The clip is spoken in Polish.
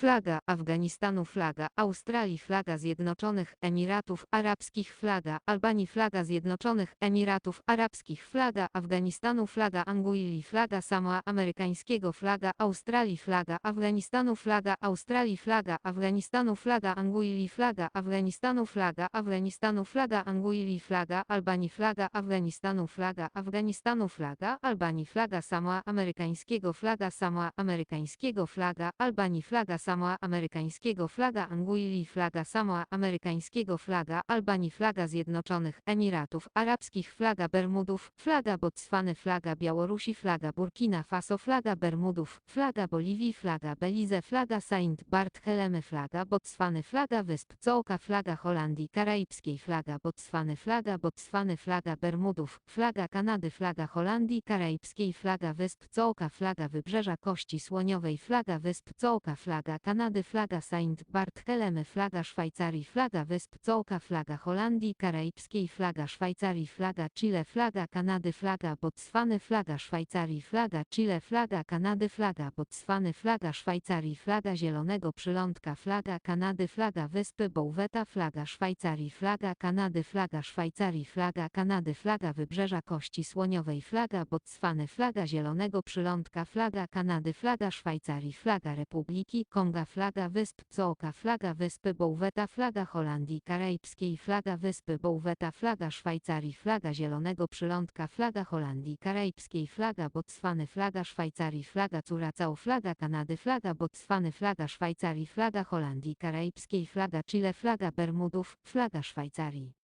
flaga Afganistanu, flaga Australii, flaga Zjednoczonych Emiratów Arabskich, flaga Albanii, flaga Zjednoczonych Emiratów Arabskich, flaga Afganistanu, flaga Anguilli, flaga Samoa Amerykańskiego, flaga Australii, flaga Afganistanu, flaga Australii, flaga Afganistanu, flaga Anguilli, flaga Afganistanu, flaga Afganistanu, flaga Anguilli, flaga Albanii, flaga Afganistanu, flaga Afganistanu, flaga Albanii, flaga Samoa Amerykańskiego, flaga Samoa Amerykańskiego, flaga Albanii, flaga Samoa Amerykańskiego, flaga Anguilli, flaga Samoa Amerykańskiego, flaga Albanii, flaga Zjednoczonych Emiratów Arabskich, flaga Bermudów, flaga Botswany, flaga Białorusi, flaga Burkina Faso, flaga Bermudów, flaga Boliwii, flaga Belize, flaga Saint Barthelemy, flaga Botswany, flaga Wysp Cooka, flaga Holandii Karaibskiej, flaga Botswany, flaga Botswany, flaga Bermudów, flaga Kanady, flaga Holandii Karaibskiej, flaga Wysp Cooka, flaga Wybrzeża Kości Słoniowej, flaga Wysp Cooka, flaga Kanady, flaga Saint Barthelemy, flaga Szwajcarii, flaga Wysp Cooka, flaga Holandii Karaibskiej, flaga Szwajcarii, flaga Chile, flaga Kanady, flaga Botswany, flaga Szwajcarii, flaga Chile, flaga Kanady, flaga Botswany, flaga Szwajcarii, flaga Zielonego Przylądka, flaga Kanady, flaga Wyspy Bouweta, flaga Szwajcarii, flaga Kanady, flaga Szwajcarii, flaga Kanady, flaga Wybrzeża Kości Słoniowej, flaga Botswany, flaga Zielonego Przylądka, flaga Kanady, flaga Szwajcarii, flaga Republiki Konga, flaga Wysp Cooka, flaga Wyspy Bouweta, flaga Holandii Karaibskiej, flaga Wyspy Bouweta, flaga Szwajcarii, flaga Zielonego Przylądka, flaga Holandii Karaibskiej, flaga Botswany, flaga Szwajcarii, flaga Curacao, flaga Kanady, flaga Botswany, flaga Szwajcarii, flaga Holandii Karaibskiej, flaga Chile, flaga Bermudów, flaga Szwajcarii.